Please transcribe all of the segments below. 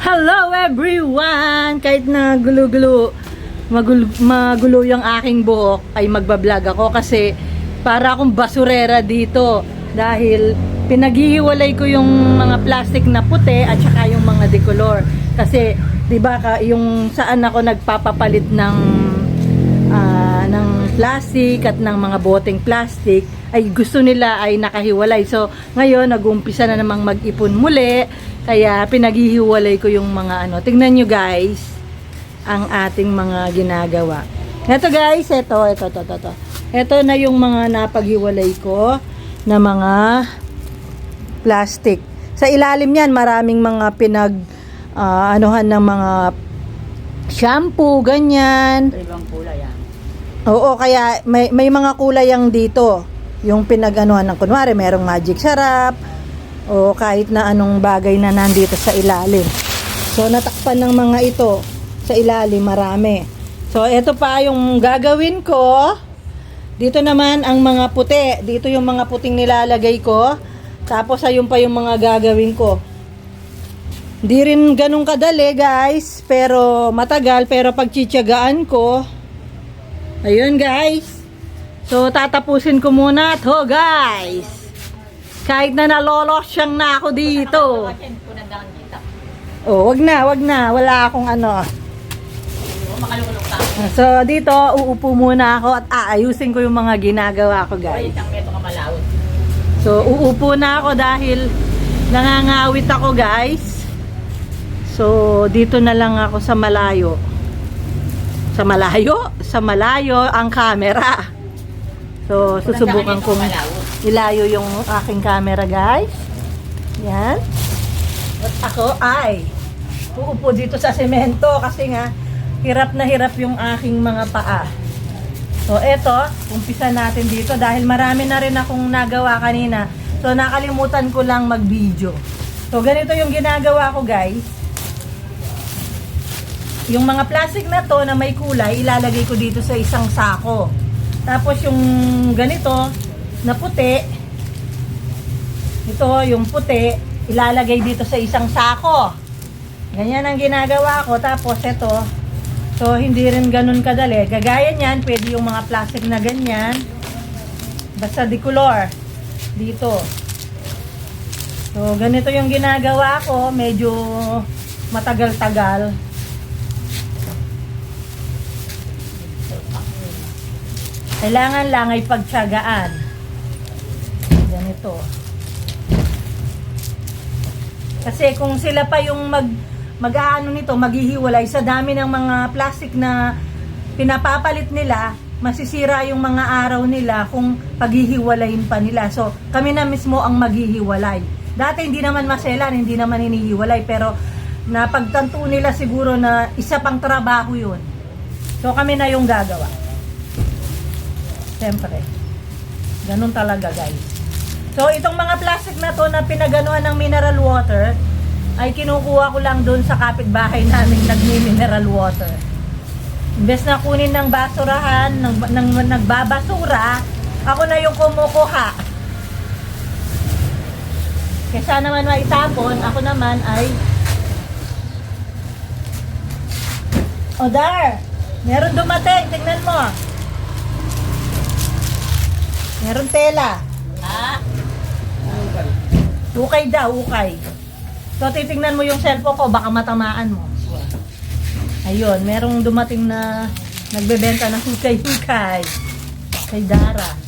Hello everyone! Kahit na gulo-gulo, magulo, magulo yung aking buhok, ay magbablog ako kasi para akong basurera dito. Dahil pinaghihiwalay ko yung mga plastic na puti at saka yung mga decolor. Kasi, di ba, ka- yung saan ako nagpapapalit ng ah, ng plastic at ng mga boteng plastic ay gusto nila ay nakahiwalay. So, ngayon nag-uumpisa na namang mag-ipon muli. Kaya pinaghihiwalay ko yung mga ano. Tingnan nyo guys ang ating mga ginagawa. Ito guys, ito, ito, ito, ito, ito. Ito na yung mga napaghiwalay ko na mga plastic. Sa ilalim yan, maraming mga pinag ah, anuhan ng mga shampoo, ganyan. Ibang kulay ah. Oo, kaya may, may mga kulay ang dito. Yung pinaganuhan ng kunwari, merong magic sarap o kahit na anong bagay na nandito sa ilalim. So, natakpan ng mga ito sa ilalim, marami. So, ito pa yung gagawin ko. Dito naman ang mga puti. Dito yung mga puting nilalagay ko. Tapos, ayun pa yung mga gagawin ko. Di rin ganun kadali, guys. Pero matagal. Pero pag tsitsagaan ko, Ayun guys. So tatapusin ko muna to guys. Kahit na nalolosyang na ako dito. Oh, wag na, wag na. Wala akong ano. So dito, uupo muna ako at aayusin ko yung mga ginagawa ko guys. So uupo na ako dahil nangangawit ako guys. So dito na lang ako sa malayo. Sa malayo? Sa malayo ang camera. So susubukan kong ilayo yung aking camera guys. Yan. At ako ay uupo dito sa semento kasi nga hirap na hirap yung aking mga paa. So eto, umpisa natin dito dahil marami na rin akong nagawa kanina. So nakalimutan ko lang mag-video. So ganito yung ginagawa ko guys. Yung mga plastic na to na may kulay, ilalagay ko dito sa isang sako. Tapos yung ganito na puti, ito yung puti, ilalagay dito sa isang sako. Ganyan ang ginagawa ko. Tapos ito, so hindi rin ganun kadali. Gagaya niyan, pwede yung mga plastic na ganyan. Basta decolor. Dito. So ganito yung ginagawa ko. Medyo matagal-tagal. Kailangan lang ay pagtsagaan. Ganito. Kasi kung sila pa yung mag mag-aano nito, maghihiwalay sa dami ng mga plastic na pinapapalit nila, masisira yung mga araw nila kung paghihiwalayin pa nila. So, kami na mismo ang maghihiwalay. Dati hindi naman maselan, hindi naman hinihiwalay, pero napagtanto nila siguro na isa pang trabaho yun. So, kami na yung gagawa. Siyempre. Ganun talaga, guys. So, itong mga plastic na to na pinaganuhan ng mineral water, ay kinukuha ko lang doon sa kapitbahay namin nagmi-mineral water. Imbes na kunin ng basurahan, ng, ng, nagbabasura, ako na yung kumukuha. Kesa naman maitapon, ako naman ay O Dar, meron dumating, tingnan mo. Meron tela. Ah, Ukay daw, ukay. So, titingnan mo yung cellphone ko, baka matamaan mo. Ayun, merong dumating na nagbebenta ng hukay-hukay. Kay Dara.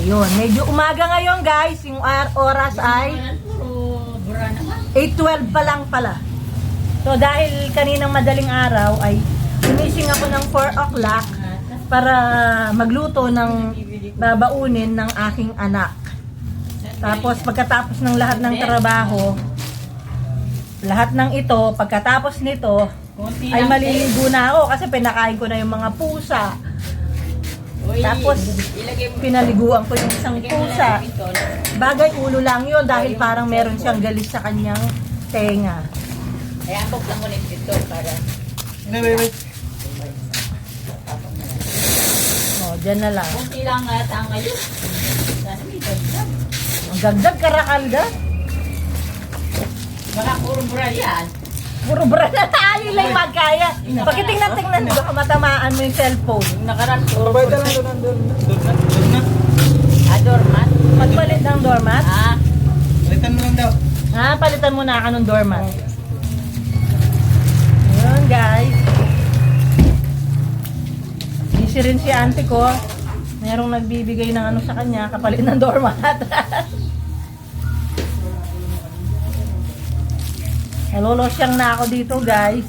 Ayun, medyo umaga ngayon guys. Yung oras ay ay, puro bura naman. 8.12 pa lang pala. So, dahil kaninang madaling araw ay gumising ako ng 4 o'clock para magluto ng babaunin ng aking anak. Tapos pagkatapos ng lahat ng trabaho, lahat ng ito, pagkatapos nito, ay lang, maliligo na ako kasi pinakain ko na yung mga pusa. Tapos. Pinaliguan ko yung isang pusa. lang. Bagay ulo lang yun dahil parang meron siyang galis sa kanyang tenga. Kaya buksan mo na ito para Wait, wait, wait. O, dyan na lang. konti lang ata ngayon. Sana may dagdag. Ang dagdag karakal ka. Baka puro bra yan. Puro bra na tayo lang magkaya. Pagkitingnan tingnan baka matamaan mo yung cellphone. Yung nakaraan puro Sabay lang doon, doon, doon na, doon na. Adorman. Magpalit ng doormat. Ah, Palitan mo lang daw. Ha, palitan mo na ka ng doormat. Ayun guys. Busy rin si auntie ko. Merong nagbibigay ng ano sa kanya, kapalit ng doormat. Nalolosyang na ako dito guys.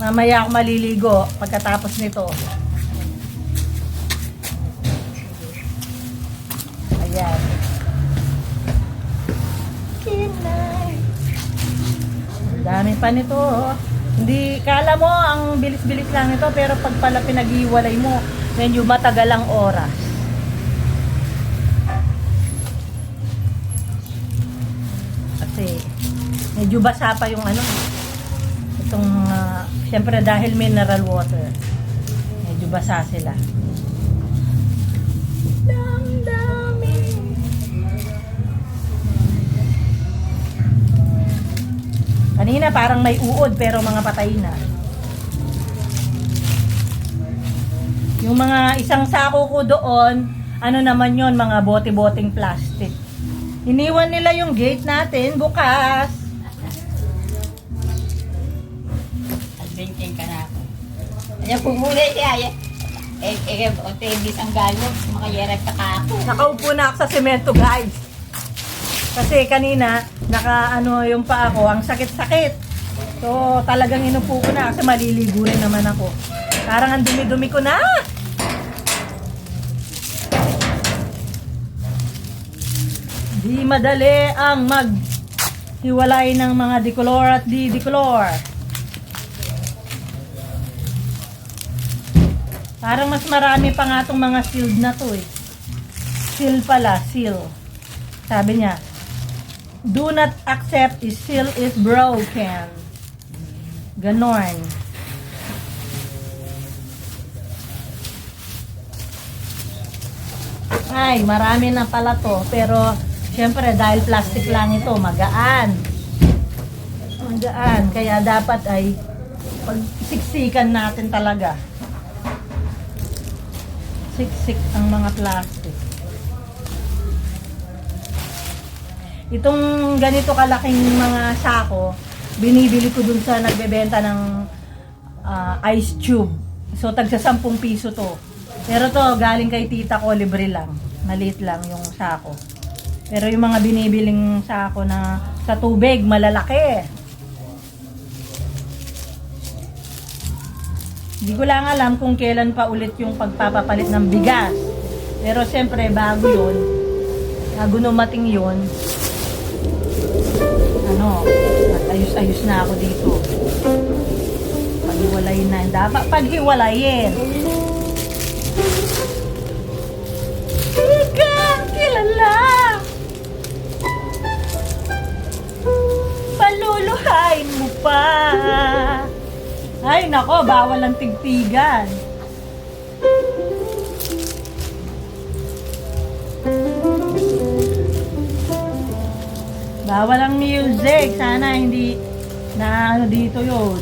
Mamaya ako maliligo pagkatapos nito. Ayan. Dami pa nito. oh. Hindi, kala mo ang bilis-bilis lang ito, pero pag pala pinag-iwalay mo, medyo matagal ang oras. Kasi, medyo basa pa yung ano, itong, uh, syempre dahil mineral water, medyo basa sila. Kanina parang may uod pero mga patay na. Yung mga isang sako ko doon, ano naman yon mga bote-boteng plastic. Iniwan nila yung gate natin bukas. adventure ka na ako. Ayan, pumuli siya. Eh, eh, ote, hindi sang galog. Makayerag ka ka ako. Nakaupo na ako sa semento guys. Kasi kanina, naka ano yung pa ako, ang sakit-sakit. So talagang inupo ko na kasi maliligo rin naman ako. Parang ang dumi-dumi ko na. Di madali ang maghiwalay ng mga dicolor at di dicolor. Parang mas marami pa nga tong mga sealed na to eh. Seal pala, seal. Sabi niya, do not accept is seal is broken. Ganon. Ay, marami na pala to. Pero, syempre, dahil plastic lang ito, magaan. Magaan. Kaya dapat ay pagsiksikan natin talaga. Siksik ang mga plastic. Itong ganito kalaking mga sako, binibili ko dun sa nagbebenta ng ah, ice tube. So, tagsa 10 piso to. Pero to, galing kay tita ko, libre lang. Maliit lang yung sako. Pero yung mga binibiling sako na sa tubig, malalaki. Hindi ko lang alam kung kailan pa ulit yung pagpapapalit ng bigas. Pero siyempre, bago yun, bago numating yun, ano, ayos-ayos na ako dito. Paghiwalayin na. Dapat paghiwalayin. Ka kilala. Pa. Ay, nako, bawal ang tigpigan. Bawal ang music. Sana hindi na ano dito yun.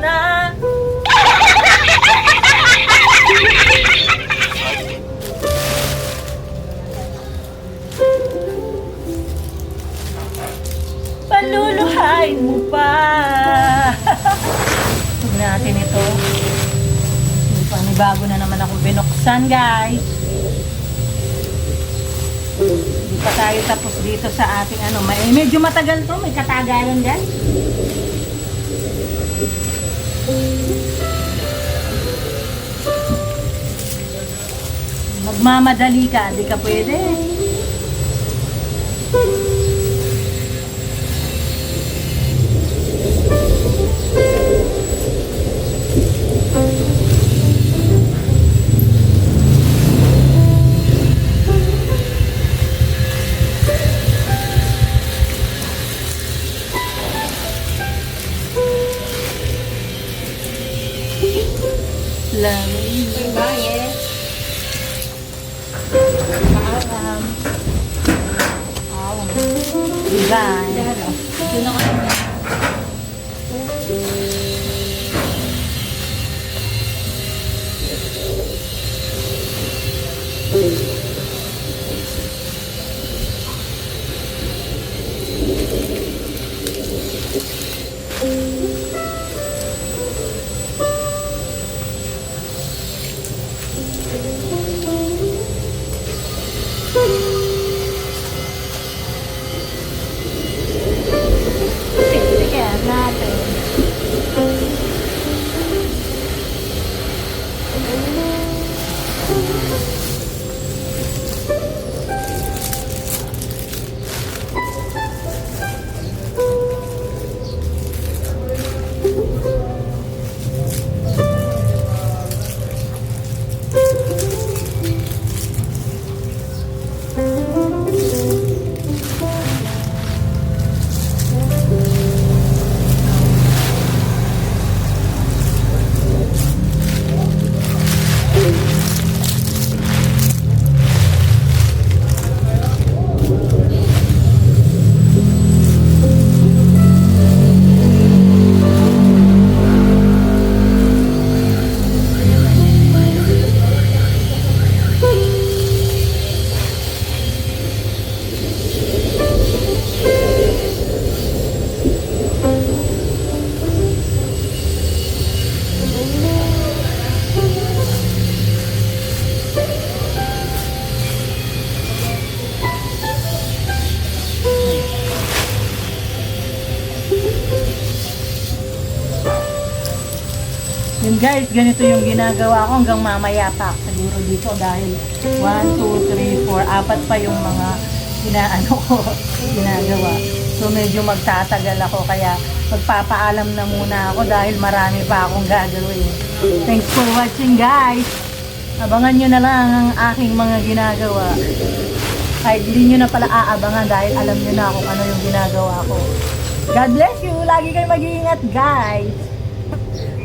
Na Paluluhain mo pa Tignan natin ito panibago na naman ako binuksan guys Hindi pa tayo tapos dito sa ating ano. May, medyo matagal to. May katagalan guys. Magmamadali ka, di ka pwede. Guys, ganito yung ginagawa ko hanggang mamaya pa siguro dito dahil 1, 2, 3, 4, apat pa yung mga inaano ko, ginagawa. So medyo magtatagal ako kaya magpapaalam na muna ako dahil marami pa akong gagawin. Thanks for watching guys! Abangan nyo na lang ang aking mga ginagawa. Kahit hindi nyo na pala aabangan dahil alam nyo na kung ano yung ginagawa ko. God bless you! Lagi kayo mag-iingat guys!